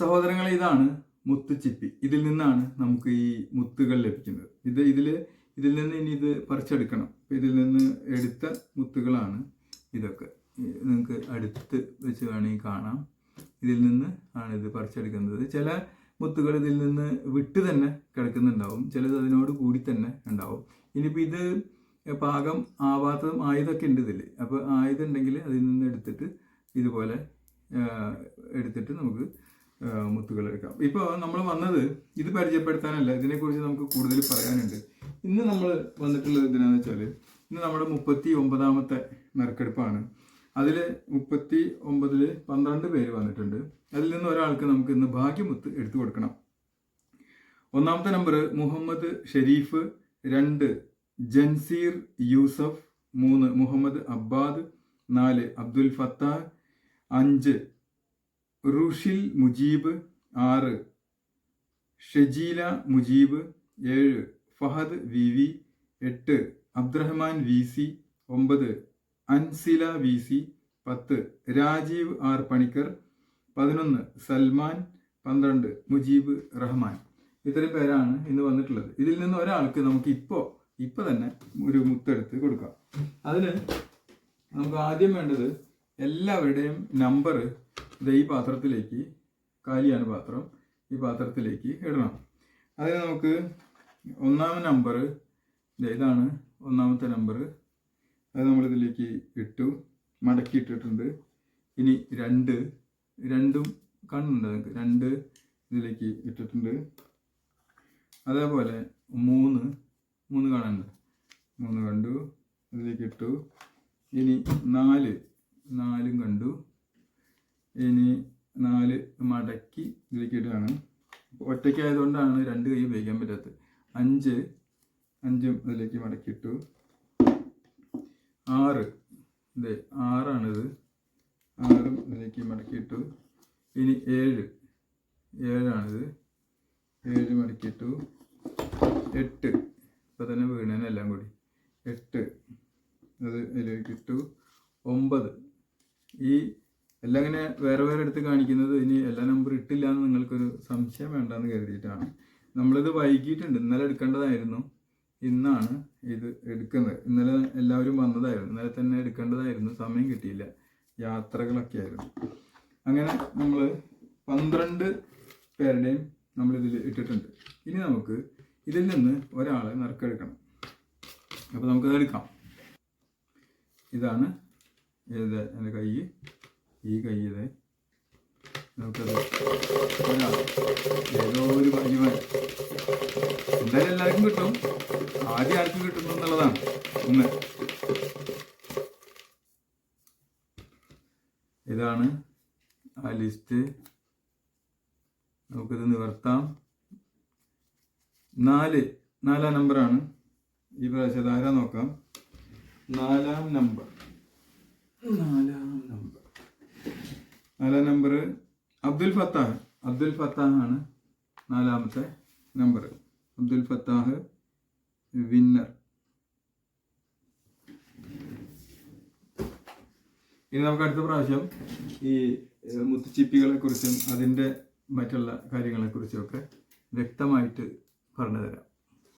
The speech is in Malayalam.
സഹോദരങ്ങളെ ഇതാണ് മുത്തുച്ചിപ്പി ഇതിൽ നിന്നാണ് നമുക്ക് ഈ മുത്തുകൾ ലഭിക്കുന്നത്. ഇത് ഇതിൽ ഇതിൽ നിന്ന് ഇനി ഇത് പറിച്ചെടുക്കണം. ഇതിൽ നിന്ന് എടുത്ത മുത്തുകളാണ് ഇതൊക്കെ. നിങ്ങൾക്ക് അടുത്ത് വെച്ച് വേണമെങ്കിൽ കാണാം. ഇതിൽ നിന്ന് ആണ് ഇത് പറിച്ചെടുക്കുന്നത്. ചില മുത്തുകൾ ഇതിൽ നിന്ന് വിട്ട് തന്നെ കിടക്കുന്നുണ്ടാവും. ചിലത് അതിനോട് കൂടി തന്നെ ഉണ്ടാവും. ഇനിയിപ്പോൾ ഇത് പാകം ആവാത്തതും ആയതൊക്കെ ഉണ്ട് ഇതിൽ അപ്പോൾ ആയതുണ്ടെങ്കിൽ അതിൽ നിന്ന് എടുത്തിട്ട് ഇതുപോലെ എടുത്തിട്ട് നമുക്ക് മുത്തുകൾ എടുക്കാം ഇപ്പോൾ നമ്മൾ വന്നത് ഇത് പരിചയപ്പെടുത്താനല്ല ഇതിനെക്കുറിച്ച് നമുക്ക് കൂടുതൽ പറയാനുണ്ട്. ഇന്ന് നമ്മൾ വന്നിട്ടുള്ളത് എന്തിനാന്ന് വെച്ചാൽ ഇന്ന് നമ്മുടെ മുപ്പത്തി ഒമ്പതാമത്തെ നറുക്കെടുപ്പാണ്. അതിൽ മുപ്പത്തി ഒമ്പതിൽ പന്ത്രണ്ട് പേര് വന്നിട്ടുണ്ട്. അതിൽ നിന്ന് ഒരാൾക്ക് നമുക്ക് ഇന്ന് ഭാഗ്യമുത്ത് എടുത്തു കൊടുക്കണം. ഒന്നാമത്തെ നമ്പർ മുഹമ്മദ് ഷെരീഫ് രണ്ട് ജൻസീർ യൂസഫ് മൂന്ന് മുഹമ്മദ് അബ്ബാദ് നാല് അബ്ദുൽ ഫത്താഹ് അഞ്ച് റുഷിൽ മുജീബ് ആറ് ഷജീല മുജീബ് ഏഴ് ഫഹദ് വി വി എട്ട് അബ്ദുറഹ്മാൻ വി സി ഒമ്പത് അൻസില വി സി പത്ത് രാജീവ് ആർ പണിക്കർ പതിനൊന്ന് സൽമാൻ പന്ത്രണ്ട് മുജീബ് റഹ്മാൻ. ഇത്രയും പേരാണ് ഇന്ന് വന്നിട്ടുള്ളത്. ഇതിൽ നിന്ന് ഒരാൾക്ക് നമുക്ക് ഇപ്പോൾ ഇപ്പോൾ തന്നെ ഒരു മുത്തെടുത്ത് കൊടുക്കാം. അതിന് നമുക്ക് ആദ്യം വേണ്ടത് എല്ലാവരുടെയും നമ്പർ ഇത് ഈ പാത്രത്തിലേക്ക് കാലിയാണ് പാത്രം. ഈ പാത്രത്തിലേക്ക് ഇടണം. അതിന് നമുക്ക് ഒന്നാമത്തെ നമ്പർ ഇതാണ് ഒന്നാമത്തെ നമ്പർ അത് നമ്മളിതിലേക്ക് ഇട്ടു മടക്കി ഇട്ടിട്ടുണ്ട്. ഇനി രണ്ട് രണ്ടും കാണുന്നുണ്ട് നിങ്ങൾക്ക് രണ്ട് ഇതിലേക്ക് ഇട്ടിട്ടുണ്ട്. അതേപോലെ മൂന്ന് മൂന്ന് കാണുന്നുണ്ട്. മൂന്ന് കണ്ടു ഇതിലേക്ക് ഇട്ടു. ഇനി നാല് നാലും കണ്ടു. ഇനി നാല് മടക്കി ഇതിലേക്ക് ഇടുകയാണ്. ഒറ്റയ്ക്കായതുകൊണ്ടാണ് രണ്ട് കൈ ഉപയോഗിക്കാൻ പറ്റാത്തത്. അഞ്ച് അഞ്ചും ഇതിലേക്ക് മടക്കിയിട്ടു ആറ് ഇത് ആറാണിത്. ആറും ഇതിലേക്ക് മടക്കിയിട്ടു ഇനി ഏഴ് ഏഴാണിത്. ഏഴ് മടക്കിയിട്ടു എട്ട് ഇപ്പം തന്നെ വീണേനെല്ലാം കൂടി. എട്ട് അത് ഇതിലേക്ക് ഇട്ടു. ഒമ്പത് ഈ എല്ലാം ഇങ്ങനെ വേറെ വേറെ എടുത്ത് കാണിക്കുന്നത് ഇനി എല്ലാ നമ്പർ ഇട്ടില്ല എന്ന് നിങ്ങൾക്കൊരു സംശയം വേണ്ടെന്ന് കരുതിയിട്ടാണ്. നമ്മളിത് വൈകിട്ടുണ്ട് ഇന്നലെ എടുക്കേണ്ടതായിരുന്നു. ഇന്നാണ് ഇത് എടുക്കുന്നത്. ഇന്നലെ എല്ലാവരും വന്നതായിരുന്നു. ഇന്നലെ തന്നെ എടുക്കേണ്ടതായിരുന്നു. സമയം കിട്ടിയില്ല. യാത്രകളൊക്കെ ആയിരുന്നു. അങ്ങനെ നമ്മൾ പന്ത്രണ്ട് പേരുടെയും നമ്മളിതിൽ ഇട്ടിട്ടുണ്ട്. ഇനി നമുക്ക് ഇതിൽ നിന്ന് ഒരാളെ നറുക്കെടുക്കണം. അപ്പോൾ നമുക്കത് എടുക്കാം. ഇതാണ് ഇത് എന്റെ കൈ. ഈ കൈ ഇത് നമുക്കത് ഏതോ ഒരു ഭാഗ്യമായി എന്തായാലും എല്ലാവർക്കും കിട്ടും. ആദ്യം ആർക്കും കിട്ടുന്നു എന്നുള്ളതാണ് ഒന്ന് ഇതാണ് ആ ലിസ്റ്റ്. നമുക്കിത് നിവർത്താം. നാല് നാലാം നമ്പറാണ്. ഈ പ്രാവശ്യം ആരാ നോക്കാം? നാലാം നമ്പർ. നാലാം നമ്പർ. നാലാം നമ്പർ അബ്ദുൽ ഫത്താഹ്. അബ്ദുൽ ഫത്താഹ് ആണ് നാലാമത്തെ നമ്പർ അബ്ദുൽ ഫത്താഹ് വിന്നർ ഇനി നമുക്ക് അടുത്ത പ്രാവശ്യം ഈ മുത്തുച്ചിപ്പികളെ കുറിച്ചും അതിന്റെ മറ്റുള്ള കാര്യങ്ങളെ കുറിച്ചും ഒക്കെ വ്യക്തമായിട്ട് പറഞ്ഞു തരാം